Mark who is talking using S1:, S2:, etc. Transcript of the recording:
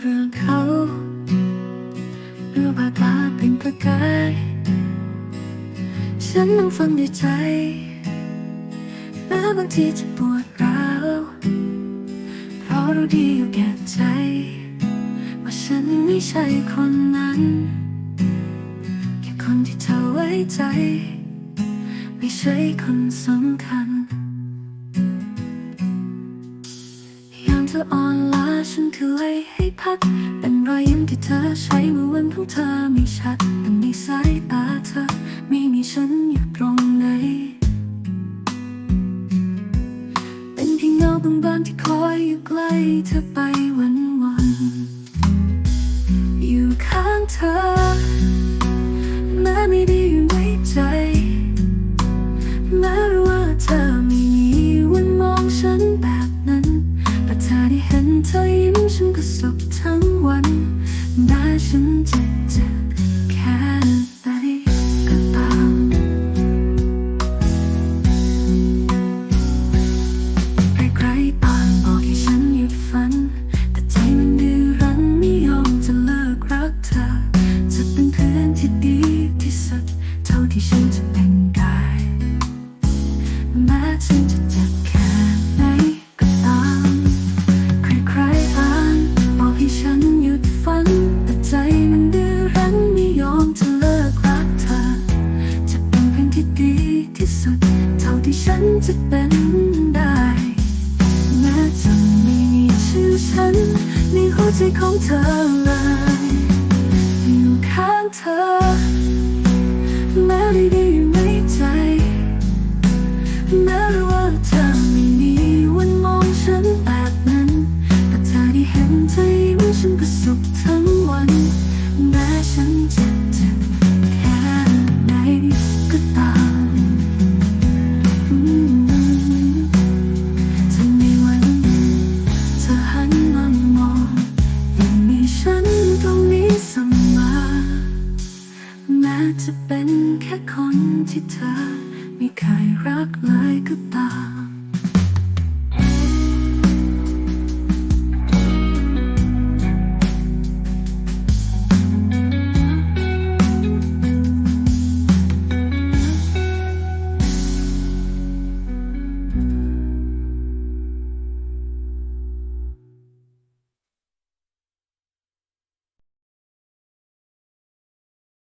S1: เรื่องเขาเรื่องบาตาเป็นประกาย ฉันนั่งฟังด้วยใจแม้บางทีจะปวดร้าวเพราะรู้ดีอยู่แก่ใจ ว่าฉันไม่ใช่คนนั้น แค่คนที่เธอไว้ใจ ไม่ใช่คนสำคัญ ยามเธออ่อนล้า ฉันคือไลให้พักเป็นรอยยิ้มที่เธอใช้เมื่อวันของเธอไม่ชัดแต่ในสายตาเธอ ไม่มีฉันอยู่ตรงไหน เป็นเพียงเงาบางๆที่คอยอยู่ใกล้เธอไปวันวันอยู่ข้างเธอแม้ไม่ได้อยู่ในใจแม้รู้ว่าเธอไม่มีวันมองฉันแบบนั้นแต่เธอ สุขทั้งวันได้ฉันจะเจ็บ จะเป็นได้แม้จะไม่มีชื่อฉันในหัวใจของเธอเลย จะเป็นแค่คนที่เธอ ไม่เคยรักเลยก็ตาม